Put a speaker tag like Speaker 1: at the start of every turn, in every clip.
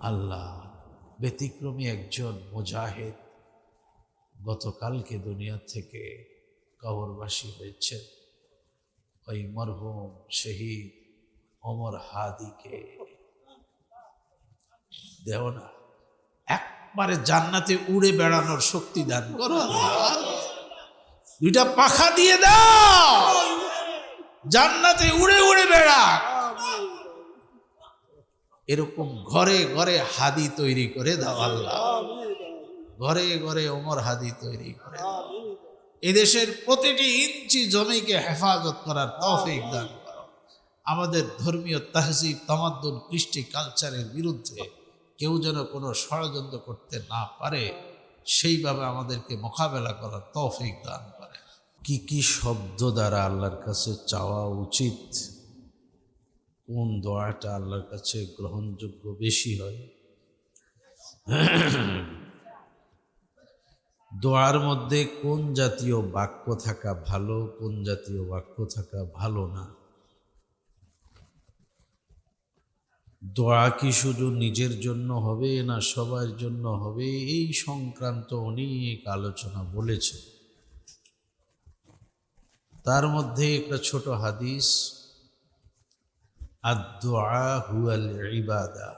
Speaker 1: আল্লাহ ব্যতিক্রমী একজন মুজাহিদ গতকালকে দুনিয়া থেকে কবরবাসী হয়েছেন। ওই মরহুম শহীদ অমর হাদিকে। দেও না, একবারে জান্নাতে উড়ে বেড়ানোর শক্তি দান করো দুইটা পাখা দিয়ে দাও, জান্নাতে উড়ে উড়ে বেড়া এরকম ঘরে ঘরে হাদি তৈরি করে দাও আল্লাহ। ঘরে ঘরে ওমর হাদি তৈরি করে এদেশের প্রতিটি ইঞ্চি জমিকে হেফাজত করার তৌফিক দান করো। আমাদের ধর্মীয় তাহজিব তামাদ্দুন, কৃষ্টি, কালচারের বিরুদ্ধে কেউ যেন কোনো ষড়যন্ত্র করতে না পারে, সেইভাবে আমাদেরকে মোকাবেলা করার তৌফিক দান করে। কি কি শব্দ দ্বারা আল্লাহর কাছে চাওয়া উচিত? কোন দোয়াটা আল্লাহর কাছে গ্রহণযোগ্য বেশি হয়? দোয়ার মধ্যে কোন জাতীয় বাক্য থাকা ভালো, কোন জাতীয় বাক্য থাকা ভালো না? দোয়া কি শুধু নিজের জন্য হবে না সবার জন্য হবে? এই সংক্রান্ত অনেক আলোচনা বলেছে। তার মধ্যে একটা ছোট হাদিস হুয়াল ইবাদা।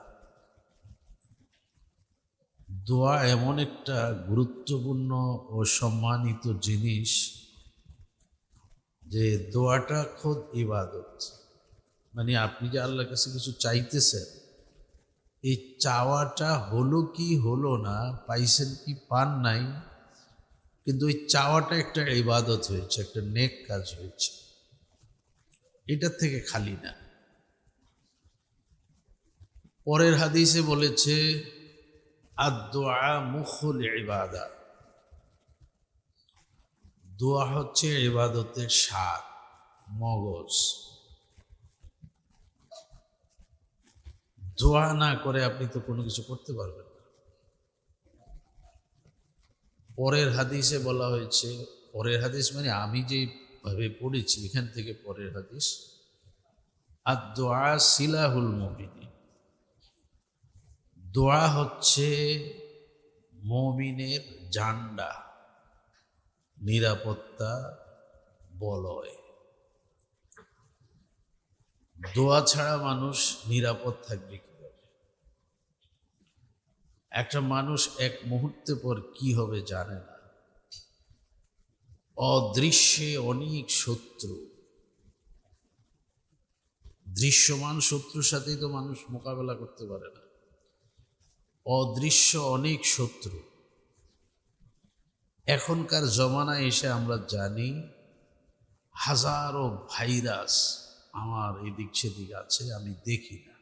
Speaker 1: দোয়া এমন একটা গুরুত্বপূর্ণ ও সম্মানিত জিনিস যে দোয়াটা খোদ ইবাদত। মানে আপনি যে আল্লাহর কাছে কিছু চাইতেছেন, এই চাওয়াটা হলো কি হলো না, পাইছেন কি পান নাই, কিন্তু ওই চাওয়াটা একটা ইবাদত হয়েছে, একটা নেক কাজ হয়েছে। এটার থেকে খালি না। পরের হাদিসে বলেছে আদোয়া মুখুল ইবাদা। দোয়া হচ্ছে ইবাদতের স্বাদ, মগজ। দোয়া না করে আপনি তো কোনো কিছু করতে পারবেন না। পরের হাদিসে বলা হয়েছে, পরের হাদিস মানে আমি যেভাবে পড়েছি, এখান থেকে পরের হাদিস আর দোয়া সিলাহুল মমিনী দোয়া হচ্ছে মমিনের জান্ডা, নিরাপত্তা, বলয়। দোয়া ছাড়া মানুষ নিরাপদ থাকবে কীভাবে? একটা মানুষ এক মুহূর্তে পর কি হবে জানে না। অদৃশ্যে অনেক শত্রু। দৃশ্যমান শত্রুর সাথেই তো মানুষ মোকাবেলা করতে পারে না। অদৃশ্য অনেক শত্রু। এখনকার জমানায় এসে আমরা জানি হাজারো ভাইরাস আমার এদিক সেদিক আছে, আমি দেখি না।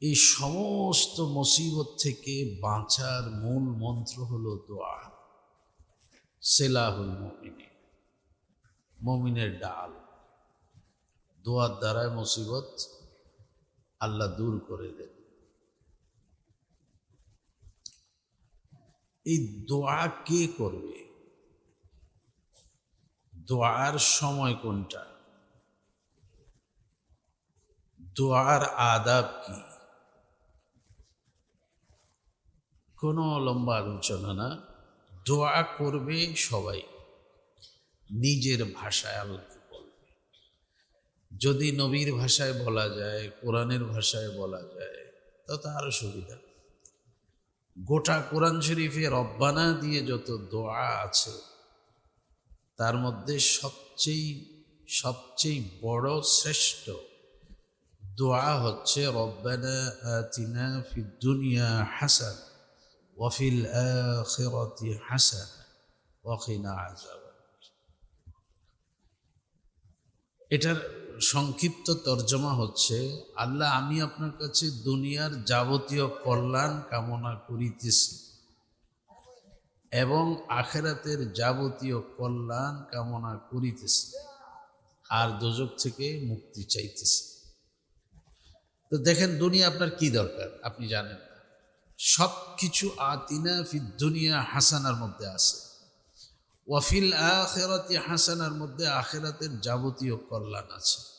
Speaker 1: এই সমস্ত মুসিবত থেকে বাঁচার মূল মন্ত্র হলো দোয়া। সেলাহুল মমিনী মমিনের ডাল। দোয়ার দ্বারায় মুসিবত আল্লাহ দূর করে দেন। এই দোয়া কে করবে? দোয়ার সময় কোনটা? দোয়ার আদাব কি? কোনো লম্বা আলোচনা না। দোয়া করবে সবাই। নিজের ভাষায় আল্লাহকে বলবে। যদি নবীর ভাষায় বলা যায়, কোরআনের ভাষায় বলা যায় তা তো আরও সুবিধা। গোটা কোরআন শরীফে রব্বানা দিয়ে যত দোয়া আছে, তার মধ্যে সবচেয়ে সবচেয়ে বড় শ্রেষ্ঠ দোয়া হচ্ছে, রব্বানা আতিনা ফি দুনিয়া হাসান ওয়াফিল আখিরাতি হাসান ওয়াকিনা আযাব এটার সংক্ষিপ্ত তর্জমা হচ্ছে, আল্লাহ, আমি আপনার কাছে দুনিয়ার যাবতীয় কল্যাণ কামনা করিতেছি এবং আখেরাতের যাবতীয় কল্যাণ কামনা করিতেছি আর দোজক থেকে মুক্তি চাইতেছি। তো দেখেন, দুনিয়া আপনার কি দরকার? আপনি জানেন সব কিছু আতিনা ফি দুনিয়া হাসানার মধ্যে আছে। ওয়াফিল আখেরাতি হাসানার মধ্যে আখেরাতের যাবতীয় কল্যাণ আছে।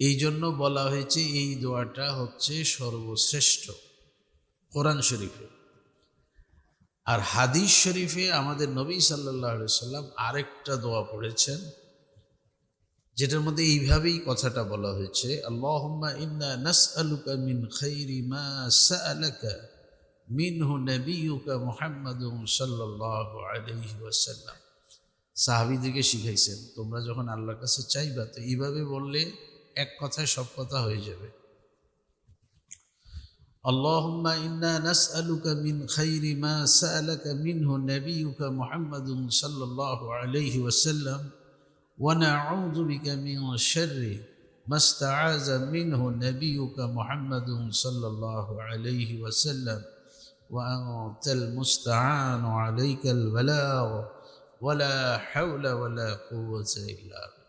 Speaker 1: এই জন্য বলা হয়েছে, এই দোয়াটা হচ্ছে সর্বশ্রেষ্ঠ কোরআন শরীফে। আর হাদিস শরীফে আমাদের নবী সাল্লাহ সাল্লাম আরেকটা দোয়া পড়েছেন, যেটার মধ্যে এইভাবেই কথাটা বলা হয়েছে, আল্লাহুম্মা ইন্না মিন মা শিখাইছেন, তোমরা যখন আল্লাহর কাছে চাইবা, তো এইভাবে বললে এক কথায় সব কথা হয়ে যাবে اللهم إنا نسألك من خير ما سألك منه نبيك محمد صلى الله عليه وسلم ونعوذ بك من شر ما استعاذ منه نبيك محمد صلى الله عليه وسلم وأنت المستعان عليك البلاغ ولا حول ولا قوة إلا بالله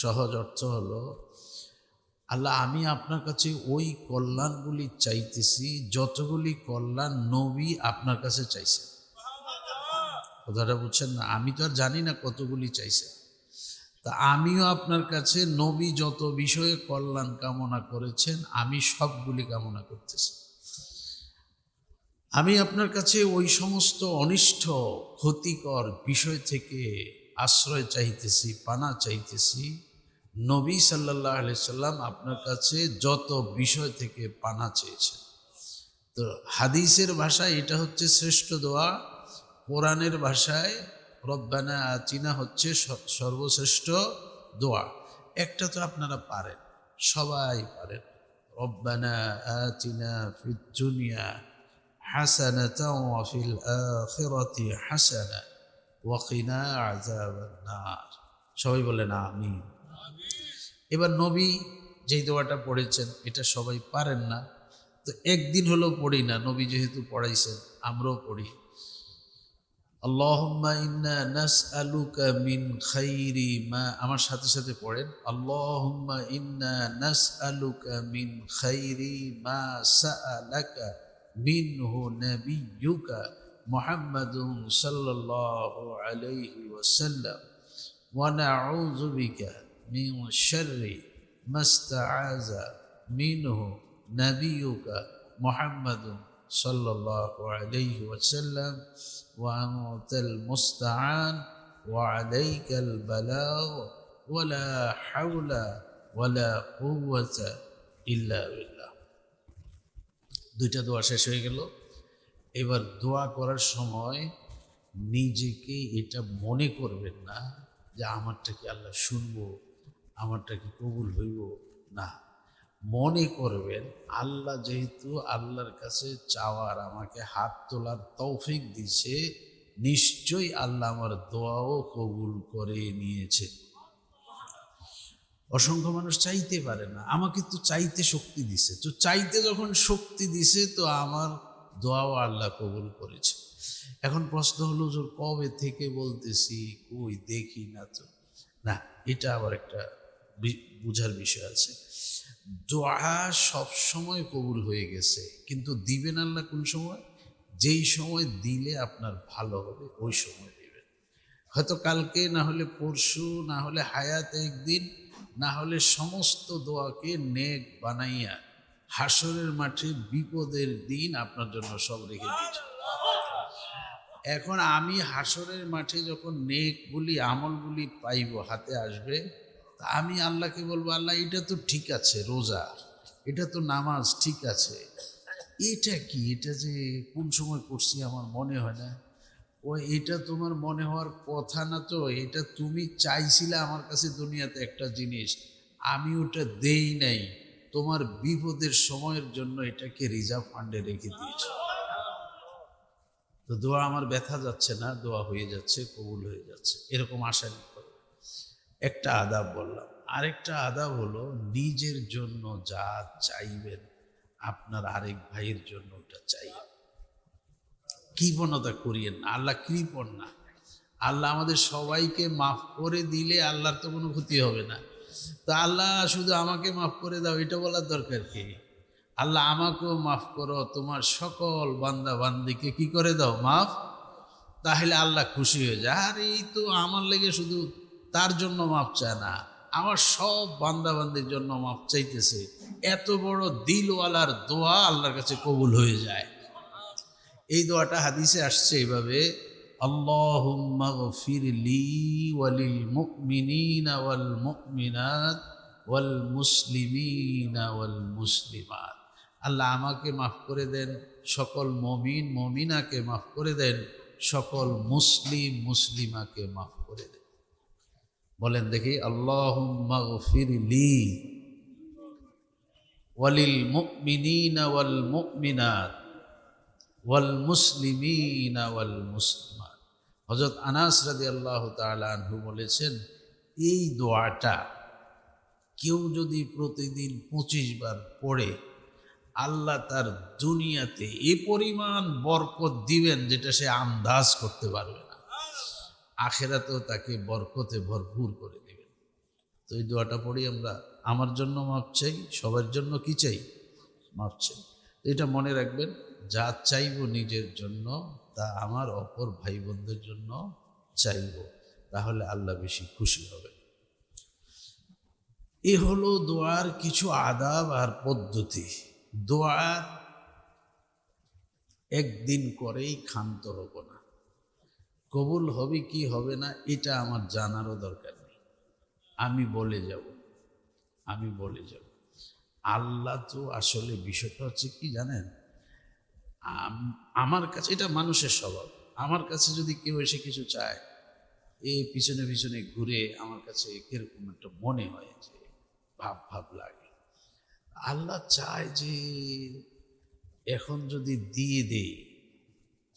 Speaker 1: সহজ অর্থ হলো আল্লাহ, আমি আপনার কাছে ওই কল্যাণগুলি চাইতেছি, যতগুলি কল্যাণ নবী আপনার কাছে চাইছে। কথাটা বুঝছেন না? আমি তো আর জানি না কতগুলি চাইছে। তা আমিও আপনার কাছে নবী যত বিষয়ে কল্যাণ কামনা করেছেন, আমি সবগুলি কামনা করতেছি। আমি আপনার কাছে ওই সমস্ত অনিষ্ট, ক্ষতিকর বিষয় থেকে আশ্রয় চাইতেছি, পানা চাইতেছি। নবী সাল্লাহ সাল্লাম আপনার কাছে যত বিষয় থেকে পানা চেয়েছেন। তো হাদিসের ভাষায় এটা হচ্ছে শ্রেষ্ঠ দোয়া, কোরআনের ভাষায় রব্বানা আচিনা হচ্ছে সর্বশ্রেষ্ঠ দোয়া। একটা তো আপনারা পারেন, সবাই পারেন। রব্বানা আচিনা ফিদ দুনিয়া হাসানাতাও ফিল আখিরাতি হাসানা ওয়া কিনা আযাবান নার। সবাই বলেন আমিন। এবার নবী যেই দোয়াটা পড়েছেন, এটা সবাই পারেন না। তো একদিন হলেও পড়ি না, নবী যেহেতু পড়াইছেন, আমরাও পড়ি। ইন্না নাসআলুকা মিন মা, আমার সাথে সাথে পড়েন। আল্লাহুম্মা ইন্না নাসআলুকা মিন খাইরি মা সাআলাকা মিনহু নাবিয়্যুকা মুহাম্মাদুন সাল্লাল্লাহু আলাইহি ওয়াসাল্লাম। ওয়া নাউযু বিকা মিন শাররি মা ইসতাআযা মিনহু নাবিয়্যুকা মুহাম্মাদুন সাল্লাল্লাহু আলাইহি ওয়াসাল্লাম وأنت المستعان وعليك البلاغ ولا حول ولا قوة إلا بالله দুইটা দোয়া শেষ হয়ে গেল এবার দোয়া করার সময় নিজেকে এটা মনে করবেন না যে আমারটা কি আল্লাহ শুনবো আমারটা কি কবুল হইব? না। মনে করবেন, আল্লাহ যেহেতু আল্লাহর কাছে চাওয়ার আমাকে হাত তোলার তৌফিক দিছে, নিশ্চয়ই আল্লাহ আমার দোয়াও কবুল করে নিয়েছে। অসংখ্য মানুষ চাইতে পারে না। আমাকে তো চাইতে শক্তি দিছে। তো চাইতে যখন শক্তি দিছে, তো আমার দোয়াও আল্লাহ কবুল করেছে। এখন প্রশ্ন হলো যে কবে থেকে বলতেছি? কই দেখি না তো? না, এটা আবার একটা বুঝার বিষয় আছে। দোয়া সব সময় কবুল হয়ে গেছে, কিন্তু দিবেন আল্লাহ কোন সময়? যেই সময় দিলে আপনার ভালো হবে, ওই সময় দিবেন। হয়তো কালকে, না হলে পরশু, না হলে হায়াত একদিন, না হলে সমস্ত দোয়াকে নেক বানাইয়া হাসরের মাঠে বিপদের দিন আপনার জন্য সব রেখে দিয়েছে। এখন আমি হাসরের মাঠে যখন নেক নেকগুলি আমলগুলি পাইব, হাতে আসবে আমি আল্লাহকে বলব, আল্লাহ, এটা তো ঠিক আছে, রোজা। এটা তো নামাজ, ঠিক আছে। এটা কি? এটা যে কোন সময় করছি আমার মনে হয় না। ও, এটা তোমার মনে হওয়ার কথা না তো? এটা তুমি চাইছিলে আমার কাছে দুনিয়াতে একটা জিনিস। আমি ওটা দেই নাই। তোমার বিপদের সময়ের জন্য এটাকে রিজার্ভ ফান্ডে রেখে দিয়েছি। তো দোয়া আমার ব্যথা যাচ্ছে না, দোয়া হয়ে যাচ্ছে, কবুল হয়ে যাচ্ছে। এরকম আশা একটা আদাব বললাম। আরেকটা আদাব হলো, নিজের জন্য যা চাইবেন, আপনার আরেক ভাইয়ের জন্য ওটা চাইবেন। কৃপণতা করিয়েন না, আল্লাহ কৃপণ না। আল্লাহ আমাদের সবাইকে মাফ করে দিলে আল্লাহর তো কোনো ক্ষতি হবে না। তো আল্লাহ শুধু আমাকে মাফ করে দাও, এটা বলার দরকার কি? আল্লাহ আমাকেও মাফ করো, তোমার সকল বান্দা বান্দিকে কি করে দাও? মাফ? তাহলে আল্লাহ খুশি হয়ে যায়। আর এই তো আমার লেগে শুধু তার জন্য মাফ চায় না। আমার সব বান্দাবান্দির জন্য মাপ চাইতেছে। এত বড় দিলওয়ালার দোয়া আল্লাহর কাছে কবুল হয়ে যায়। এই দোয়াটা হাদিসে আসছে এইভাবে মুমিনিনা ওয়াল মুমিনাত ওয়াল মুসলিমিনা ওয়াল মুসলিমাত। আল্লাহ আমাকে মাফ করে দেন, সকল মমিন, মমিনাকে মাফ করে দেন, সকল মুসলিম, মুসলিমাকে মাফ বলেন দেখি, আল্লাহুম্মা গফির লি ওয়ালিল মুমিনিনা ওয়াল মুমিনাত ওয়াল মুসলিমিনা ওয়াল মুসলিমাত। হজরত আনাস রাদি আল্লাহ আনহু বলেছেন, এই দোয়াটা কেউ যদি প্রতিদিন পঁচিশ বার পড়ে, আল্লাহ তার দুনিয়াতে এ পরিমাণ বরকত দিবেন যেটা সে আন্দাজ করতে পারবে আখেরাতেও তাকে বরকতে ভরপুর করে দিবেন। তো এই দোয়াটা পড়ি আমরা, আমার জন্য মাপ চাই, সবার জন্য কি চাই? মাপ চাই। এটা মনে রাখবেন, যা চাইব নিজের জন্য, তা আমার অপর ভাই বোনদের জন্য চাইব, তাহলে আল্লাহ বেশি খুশি হবে এ হলো দোয়ার কিছু আদাব আর পদ্ধতি। দোয়ার একদিন করেই ক্ষান্ত না। কবুল হবে কি হবে না, এটা আমার জানারও দরকার নেই। আমি বলে যাব, আমি বলে যাব। আল্লাহ তো আসলে বিষয়টা হচ্ছে কি জানেন? আমার কাছে, এটা মানুষের স্বভাব। আমার কাছে যদি কেউ এসে কিছু চায়, এ পিছনে পিছনে ঘুরে আমার কাছে কীরকম একটা মনে হয় যে ভাব ভাব লাগে। আল্লাহ চায় যে এখন যদি দিয়ে দেই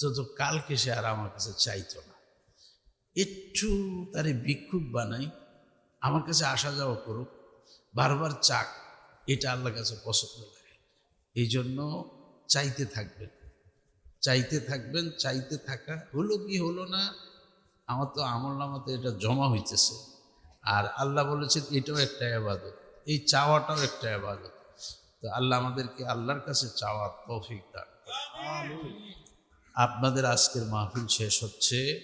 Speaker 1: তো তো কালকে সে আর আমার কাছে চাইতো না। একটু তারে ভিক্ষুক বানাই, আমার কাছে আসা যাওয়া করুক, বারবার চাক, এটা আল্লাহর কাছে পছন্দ লাগে। এই জন্য চাইতে থাকবেন। চাইতে থাকবেন, চাইতে থাকা হলো কি হলো না, আমার তো আমল নামাতে এটা জমা হইতেছে। আর আল্লাহ বলেছেন, এটাও একটা আবাদত, এই চাওয়াটাও একটা আবাদত। তো আল্লাহ আমাদেরকে আল্লাহর কাছে চাওয়ার তৌফিক দান। আপনাদের আজকের মাহফিল শেষ হচ্ছে।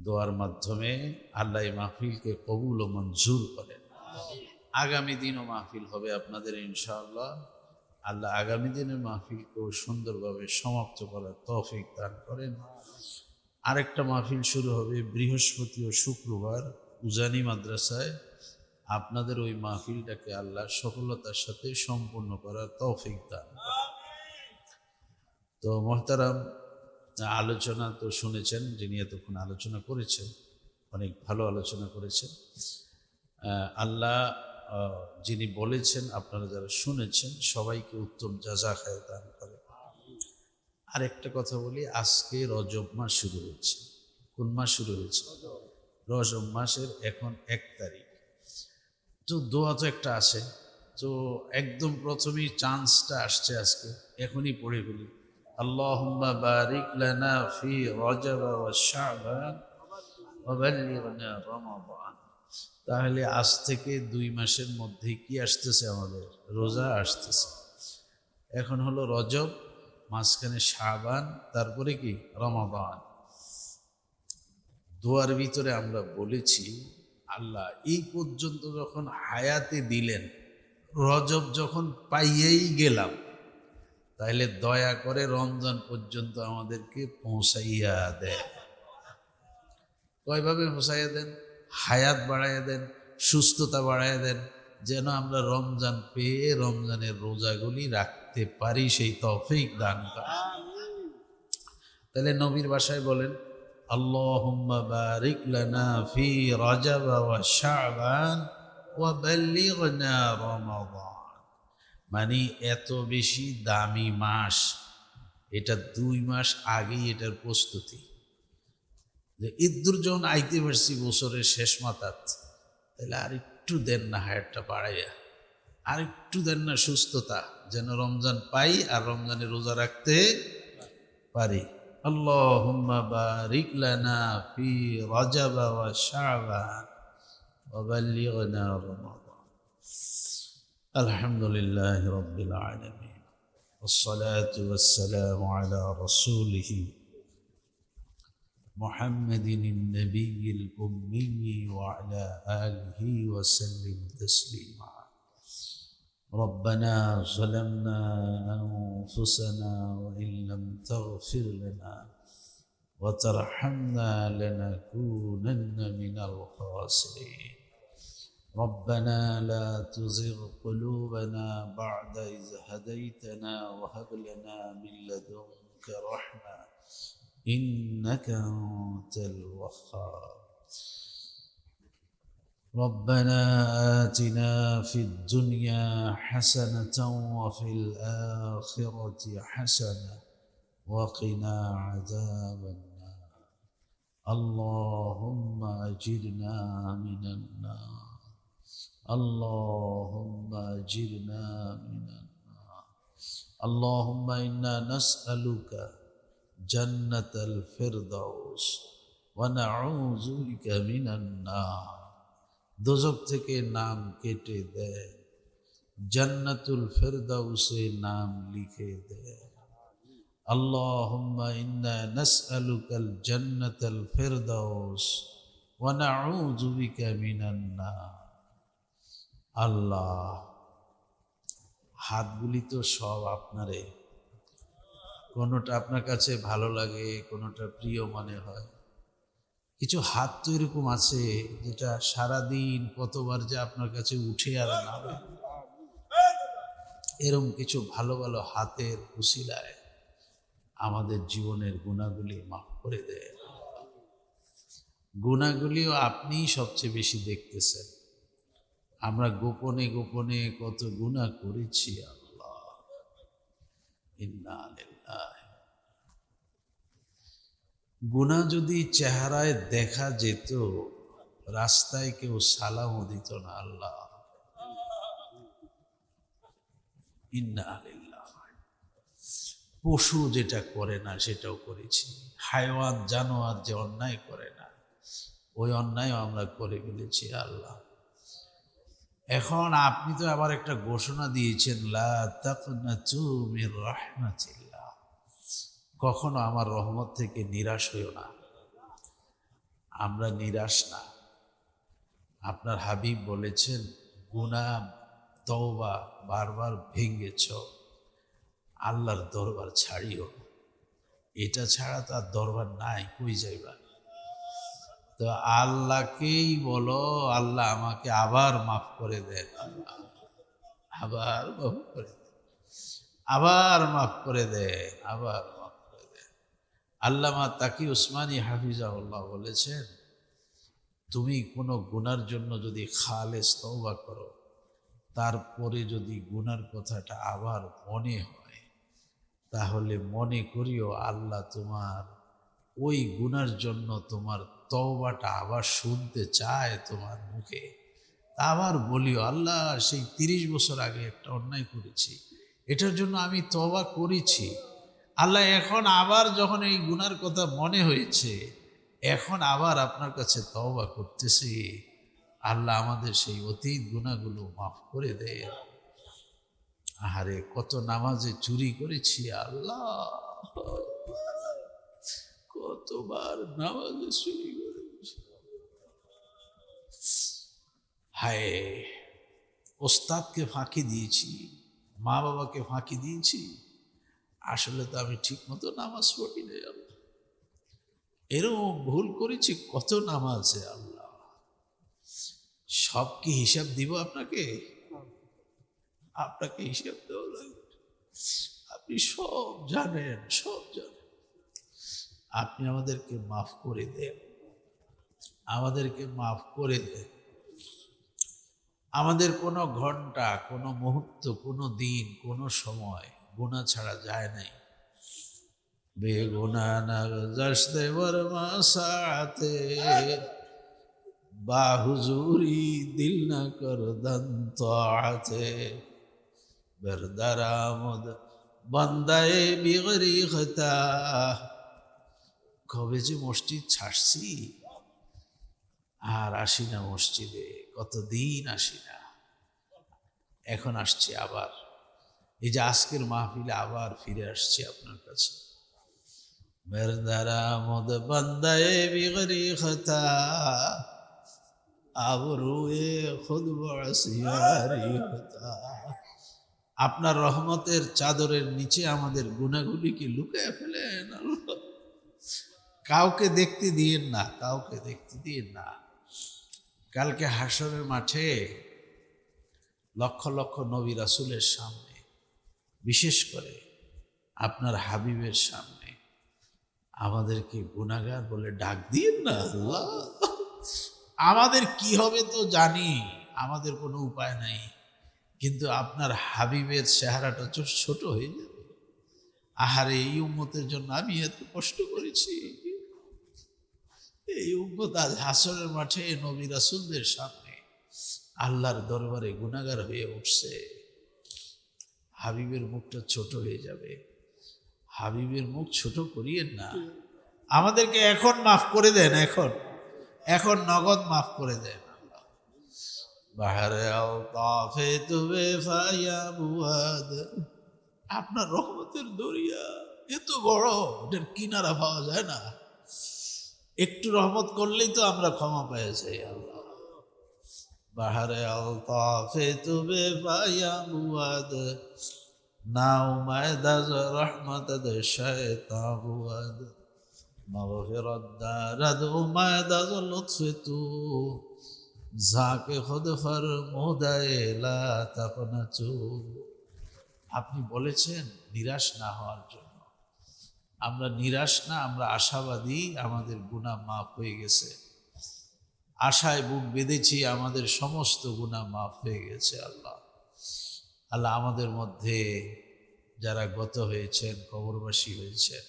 Speaker 1: দোয়ার মাধ্যমে আল্লাহ মাহফিলকে কবুল ও মঞ্জুর করেন। আগামী দিনও মাহফিল হবে আপনাদের ইনশাআল্লাহ। আল্লাহ আগামী দিনের মাহফিলকেও সুন্দরভাবে সমাপ্ত করার তৌফিক দান করেন। আরেকটা মাহফিল শুরু হবে বৃহস্পতি ও শুক্রবার উজানি মাদ্রাসায়। আপনাদের ওই মাহফিলটাকে আল্লাহ সফলতার সাথে সম্পূর্ণ করার তৌফিক দান। তো মহতারাম আলোচনা তো শুনেছেন, যিনি এতক্ষণ আলোচনা করেছেন, অনেক ভালো আলোচনা করেছেন। আল্লাহ যিনি বলেছেন, আপনারা যারা শুনেছেন, সবাইকে উত্তম যাজা খায় দান করে আর একটা কথা বলি, আজকে রজব মাস শুরু হয়েছে। কোন মাস শুরু হয়েছে? রজব মাসের এখন এক তারিখ। তো দোয়া তো একটা আছে। তো একদম প্রথমেই চান্সটা আসছে আজকে, এখনই পড়ে ফেলি। লানা ফি রজব ওয়া শাবান ওয়া বাল্লিগনা রমাদান। তাহলে আজ থেকে দুই মাসের মধ্যে কি আসতেছে আমাদের? রোজা আসতেছে। এখন হলো রজব, মাঝখানে শাবান, তারপরে কি? রমাদান। দোয়ার ভিতরে আমরা বলেছি, আল্লাহ এই পর্যন্ত যখন হায়াতে দিলেন, রজব যখন পাইয়েই গেলাম তাহলে দয়া করে রমজান পর্যন্ত আমাদেরকে পৌঁছাইয়া দেয় কয়ভাবে পৌঁছাইয়া দেন? হায়াত বাড়াইয়া দেন, সুস্থতা বাড়াইয়া দেন, যেন আমরা রমজান পেয়ে রমজানের রোজাগুলি রাখতে পারি, সেই তফিক দান করেন তাহলে নবীর বাসায় বলেন ওয়া রমাদান। মানে এত বেশি দামি মাস, এটা দুই মাস আগেই এটার প্রস্তুতি। যে ইদ্দুর যখন আইতে পারছি বছরের শেষ মাথাত তাহলে আর একটু দেন না হায়ারটা বাড়াইয়া, আর একটু দেন না সুস্থতা, যেন রমজান পাই আর রমজানে রোজা রাখতে পারি। আল্লাহুম্মা বারিক লানা ফি রজব ওয়া শাবান, ওয়া الحمد لله رب العالمين والصلاة والسلام على رسوله محمد النبي الأمي وعلى آله وسلم تسليما. ربنا ظلمنا أنفسنا وإن لم تغفر لنا وترحمنا لنكونن من الخاسرين. ربنا لا تزغ قلوبنا بعد إذ هديتنا وهب لنا من لدنك رحمة إنك أنت الوهاب. ربنا آتنا في الدنيا حسنة وفي الآخرة حسنة وقنا عذاب النار. اللهم أجرنا من النار. اللهم أجرنا من النار اللهم إنا نسألك جنة الفردوس ونعوذ بك من النار দোজক থেকে নাম কেটে দেয় জান্নাতুল ফেরদাউসে নাম লিখে দেয় اللهم إنا نسألك الجنة الفردوس ونعوذ بك من النار আল্লাহ, হাতগুলি তো সব আপনারে কোনোটা আপনার কাছে ভালো লাগে, কোনোটা প্রিয় মনে হয়। কিছু হাত তো এরকম আছে যেটা সারাদিন কতবার যে আপনার কাছে উঠে আর নামে এরকম কিছু ভালো ভালো হাতের উশিলায় আমাদের জীবনের গুণাগুলি মাফ করে দেয়। গুণাগুলিও আপনিই সবচেয়ে বেশি দেখতেছেন। আমরা গোপনে গোপনে কত গুণা করেছি আল্লাহ। গুণা যদি চেহারায় দেখা যেত, রাস্তায় কেউ সালামও দিত না আল্লাহ। ইন্না আলিল্লাহ পশু যেটা করে না, সেটাও করেছি। হাইওয়ান, জানোয়ার যে অন্যায় করে না, ওই অন্যায় আমরা করে ফেলেছি আল্লাহ। এখন আপনি তো আবার একটা ঘোষণা দিয়েছেন মির কখনো আমার রহমত থেকে নিরাশ হইও না। আমরা নিরাশ না। আপনার হাবিব বলেছেন গুনা তওবা বারবার ভেঙ্গেছ আল্লাহর দরবার ছাড়িও এটা ছাড়া তার দরবার নাই, কই যাইবা? তো আল্লাহকেই বলো, আল্লাহ আমাকে আবার মাফ করে দেন আবার মাফ করে দেন, আবার মাফ করে দেন, আবার মাফ করে দেন। আল্লামা তাকি উসমানী হাফিজাউল্লাহ বলেছেন, তুমি কোনো গুনার জন্য যদি খালেস তওবা করো, তারপরে যদি গুনার কথাটা আবার মনে হয়, তাহলে মনে করিও আল্লাহ তোমার ওই গুনার জন্য তোমার তওবাটা আবার শুনতে চায় তোমার মুখে। আবার বলিও, আল্লাহ, সেই তিরিশ বছর আগে একটা অন্যায় করেছি, এটার জন্য আমি তবা করেছি। আল্লাহ, এখন আবার যখন এই গুনার কথা মনে হয়েছে, এখন আবার আপনার কাছে তওবা করতেছি। আল্লাহ আমাদের সেই অতীত গুণাগুলো মাফ করে দেয় আহারে, কত নামাজে চুরি করেছি, আল্লাহ। কতবার নামাজে চুরি করেছি। হায়, ওস্তাদকে ফাঁকি দিয়েছি, মা বাবাকে ফাঁকি দিয়েছি, আসলে তো আমি ঠিক মতো নামাজ পড়ি নাই আল্লাহ। এরকম ভুল করেছি, কত নামাজে আল্লাহ। সব কি হিসাব দিব আপনাকে? আপনাকে হিসাব দেওয়া লাগবে। আপনি সব জানেন সব জানেন। আপনি আমাদেরকে মাফ করে দেন। আমাদেরকে মাফ করে দেন। আমাদের কোনো ঘণ্টা, কোনো মুহূর্ত, কোনো দিন, কোনো সময় গুণা ছাড়া যায় নাই। বেগুনা নজস্তে বর্মা সাথে বাহুজুরি দিল না কর দন্ত আতে বরদারামদ বন্দায় বিগরি হতা কবে যে মসজিদ ছাড়ছি? আর আসি না মসজিদে, কতদিন আসি না। এখন আসছি আবার। এই যে আজকের মাহফিলে আবার ফিরে আসছি আপনার কাছে। মেরদারা মদ বান্দায় বিগরি খতা, আবরুয়ে খুদ বড়সিয়ারি খতা। আপনার রহমতের চাদরের নিচে আমাদের গুণাগুলিকে লুকায় ফেলেন আল্লাহ? কাউকে দেখতে দিয়েন না, কাউকে দেখতে দিয়েন না। কালকে হাসরের মাঠে লক্ষ লক্ষ নবী রাসুলের সামনে, বিশেষ করে আপনার হাবিবের সামনে, আমাদেরকে গুণাগার বলে ডাক দিয়েন না। আমাদের কি হবে তো জানি, আমাদের কোনো উপায় নাই, কিন্তু আপনার হাবিবের চেহারাটা ছোট হয়ে যাবে। আহারে, এই উম্মতের জন্য আমি এত কষ্ট করেছি। এই উম্মত আজ হাসরের মাঠে নবী রাসুলদের সামনে আল্লাহর দরবারে গুণাগার হয়ে উঠছে। হাবিবের মুখটা ছোট হয়ে যাবে। হাবিবের মুখ ছোট করিয়েন না। আমাদেরকে এখন মাফ করে দেন এখন। এখন নগদ মাফ করে দেন আল্লাহ। বাহারে তুবে বুয়াদ আপনার রহমতের দরিয়া এত বড় এটার কিনারা পাওয়া যায় না। একটু রহমত করলেই তো আমরা ক্ষমা পেয়ে যাই আল্লাহ বাহারে আলতাফে তুবে ফাইয়া বুয়াদ নাও মায়দাজ রহমত দে শয়তা বুয়াদ مغفرت دارد اومد از لطف تو ঝাঁকে খোদ ফরমুদায় লা তাকনাতু আপনি বলেছেন নিরাশ না হওয়ার জন্য আমরা নিরাশ না, আমরা আশাবাদী, আমাদের গুনাহ মাফ হয়ে গেছে। আশায় বুক বেঁধেছি আমাদের সমস্ত গুনাহ মাফ হয়ে গেছে আল্লাহ। আল্লাহ আমাদের মধ্যে যারা গত হয়েছেন, কবরবাসী হয়েছেন,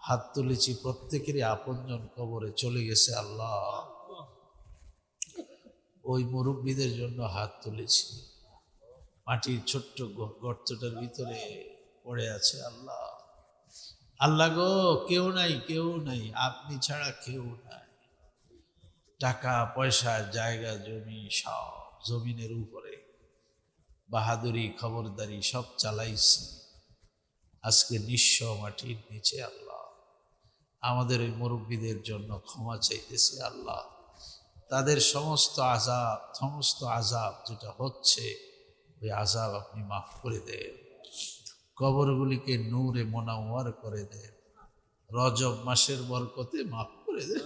Speaker 1: হাত তুলেছি প্রত্যেকেরই আপনজন কবরে চলে গেছে আল্লাহ। ওই মুরব্বীদের জন্য হাত তুলেছি। মাটির ছোট্ট গর্তটার ভিতরে পড়ে আছে আল্লাহ। আল্লাহ গো, কেউ নাই কেউ নাই, আপনি ছাড়া কেউ নাই। টাকা, পয়সা, জায়গা, জমি, সব জমিনের উপরে বাহাদুরি, খবরদারি সব চালাইছি। আজকে নিঃস্ব মাটির নিচে আল্লাহ, আমাদের ওই মুরব্বীদের জন্য ক্ষমা চাইতেছে আল্লাহ। তাদের সমস্ত আজাব সমস্ত আজাব যেটা হচ্ছে, ওই আজাব আপনি মাফ করে দেন। কবরগুলিকে নূরে মোনাওয়ার করে দেন রজব মাসের বরকতে মাফ করে দেন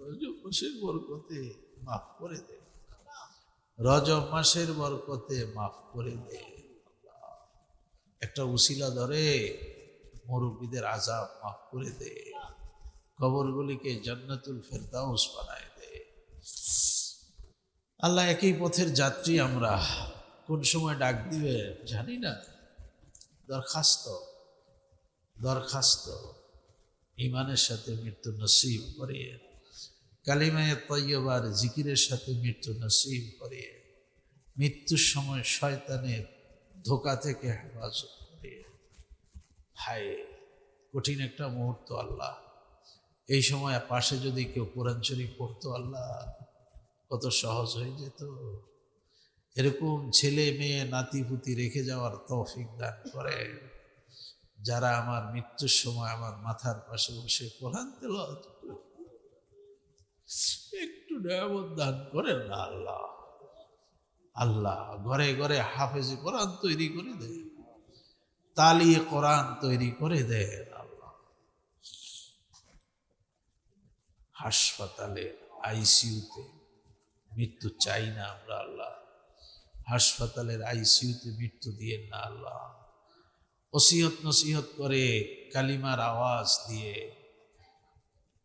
Speaker 1: রজব মাসের বরকতে মাফ করে দেন রজব মাসের বরকতে মাফ করে দেন একটা উসিলা ধরে মুরব্বীদের আজাব মাফ করে দে কবরগুলিকে জান্নাতুল ফেরদাউস বানায় দে আল্লাহ একই পথের যাত্রী আমরা। কোন সময় ডাক দিবে, জানি না। দরখাস্ত দরখাস্ত। ইমানের সাথে মৃত্যু নসিব করিয়ে কালিমায় তৈয়বার জিকিরের সাথে মৃত্যু নসিব করিয়ে, মৃত্যুর সময় শয়তানের ধোকা থেকে হেফাজত করিয়ে। হায়, কঠিন একটা মুহূর্ত আল্লাহ। এই সময় পাশে যদি কেউ কোরআন শরীফ পড়তো, আল্লাহ, কত সহজ হয়ে যেত। এরকম ছেলে মেয়ে নাতি পুতি রেখে যাওয়ার তৌফিক দান করে। যারা আমার মৃত্যুর সময় আমার মাথার পাশে বসে কোরআন একটু দান করেন না আল্লাহ। আল্লাহ ঘরে ঘরে হাফেজি কোরআন তৈরি করে দেয় তালি কোরআন তৈরি করে দেন আল্লাহ। হাসপাতালে, আইসিইউতে মৃত্যু চাই না আমরা আল্লাহ। হাসপাতালের আইসিইউতে মৃত্যু দিয়ে না আল্লাহ। ওসিয়ত নসিহত করে কালিমার আওয়াজ দিয়ে,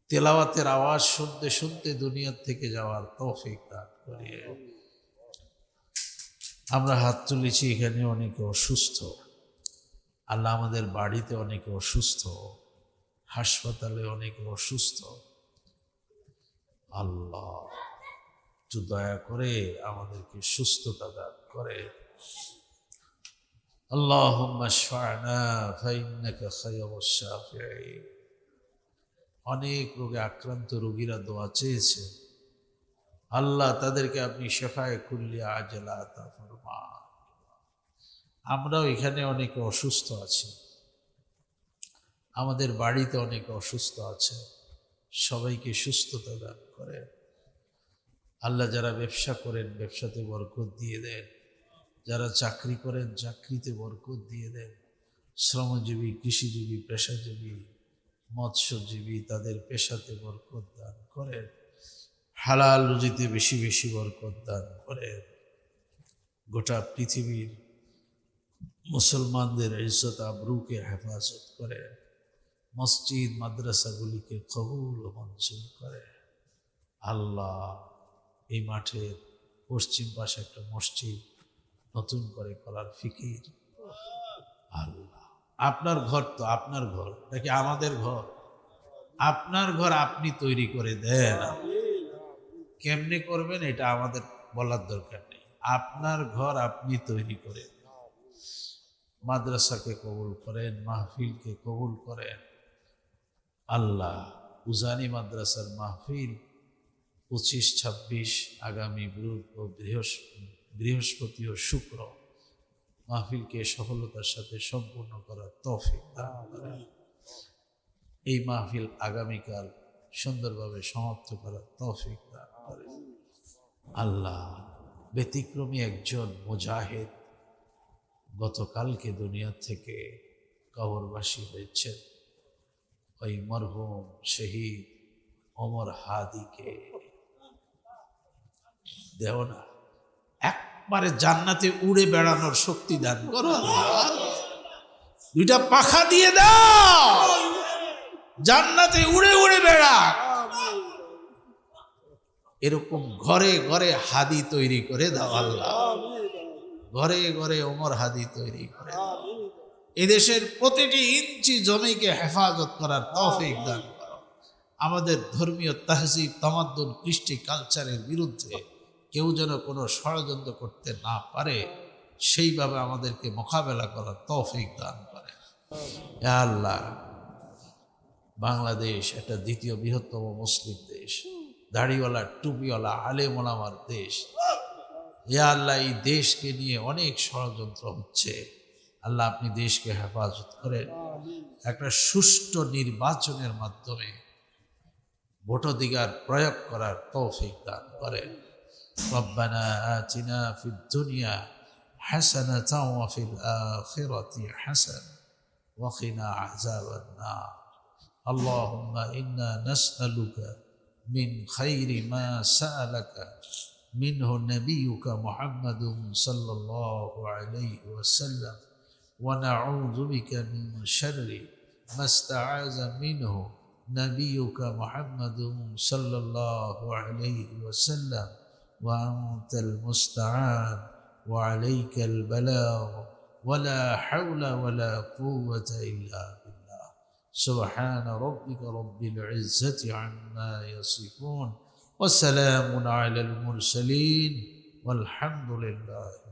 Speaker 1: তেলাওয়াতের আওয়াজ শুনতে শুনতে দুনিয়ার থেকে যাওয়ার তৌফিক দান করে আমরা হাত তুলেছি এখানে অনেকে অসুস্থ। আল্লাহ আমাদের বাড়িতে অনেকে অসুস্থ। হাসপাতালে অনেকে অসুস্থ। আল্লাহ। দয়া করে আমাদেরকে সুস্থতা দান করে اللهم اشفعنا فإنك خير الشافعين অনেক রোগে আক্রান্ত রোগীরা দোয়া চেয়েছে আল্লাহ তাদেরকে আপনি শেফায় কুল্লি আজলা আতা ফরমান আমরাও এখানে অনেকে অসুস্থ আছি আমাদের বাড়িতে অনেক অসুস্থ আছে সবাইকে সুস্থতা দান করে আল্লাহ যারা ব্যবসা করেন, ব্যবসাতে বরকত দিয়ে দেন। যারা চাকরি করেন, চাকরিতে বরকত দিয়ে দেন। শ্রমজীবী, কৃষিজীবী, পেশাজীবী, মৎস্যজীবী তাদের পেশাতে বরকত দান করেন। হালাল রুজিতে বেশি বেশি বরকত দান করেন। গোটা পৃথিবীর মুসলমানদের ইজ্জত আবরুকে হেফাজত করে মসজিদ, মাদ্রাসাগুলিকে কবুল ও করে আল্লাহ এই মাঠের পশ্চিম পাশে একটা মসজিদ নতুন করে করার ফিকির। আল্লাহ। আপনার ঘর তো আপনার ঘর নাকি আমাদের ঘর? আপনার ঘর আপনি তৈরি করে দেন। কেমনে করবেন এটা আমাদের বলার দরকার নেই। আপনার ঘর আপনি তৈরি করে। মাদ্রাসাকে কবুল করেন মাহফিলকে কবুল করেন। আল্লাহ উজানি মাদ্রাসার মাহফিল পঁচিশ ছাব্বিশ আগামী বুধ ও বৃহস্পতি বৃহস্পতি ও শুক্র মাহফিলকে সফলতার সাথে সম্পূর্ণ করার তৌফিক দান করেন এই মাহফিল আগামীকাল সুন্দরভাবে সমাপ্ত করার তৌফিক দান করেন আল্লাহ ব্যতিক্রমী একজন মুজাহিদ গতকালকে দুনিয়া থেকে কবরবাসী হয়েছেন। ওই মরহুম শহীদ ওমর হাদিকে দেও না। একবারে জান্নাতে উড়ে বেড়ানোর শক্তি দান করো দুইটা পাখা দিয়ে দাও। জান্নাতে উড়ে উড়ে বেড়া এরকম ঘরে ঘরে হাদি তৈরি করে দাও আল্লাহ। ঘরে ঘরে ওমর হাদি তৈরি করে এদেশের প্রতিটি ইঞ্চি জমিকে হেফাজত করার তৌফিক দান করো। আমাদের ধর্মীয় তাহজিব, তামাদ্দুন, কৃষ্টি কালচারের বিরুদ্ধে কেউ যেন কোনো ষড়যন্ত্র করতে না পারে, সেইভাবে আমাদেরকে মোকাবেলা করার তৌফিক দান করে। আল্লাহ, বাংলাদেশ একটা দ্বিতীয় বৃহত্তম মুসলিম দেশ, দাড়িওয়ালা, টুপিওয়ালা আলেম ওলামার দেশ আল্লাহ, এই দেশকে নিয়ে অনেক ষড়যন্ত্র হচ্ছে। আল্লাহ, আপনি দেশকে হেফাজত করেন। একটা সুষ্ঠু নির্বাচনের মাধ্যমে ভোটাধিকার প্রয়োগ করার তৌফিক দান করেন। ربنا آتنا في الدنيا حسنة وفي الآخرة حسنة وقنا عذاب النار. اللهم إنا نسألك من خير ما سألك. منه نبيك محمد صلى الله عليه وسلم. ونعوذ بك من شر ما استعاذ منه نبيك محمد صلى الله عليه وسلم. وأنت المستعان وعليك البلاغ ولا حول ولا قوة إلا بالله. سبحان ربك رب العزة عما يصفون وسلام على المرسلين والحمد لله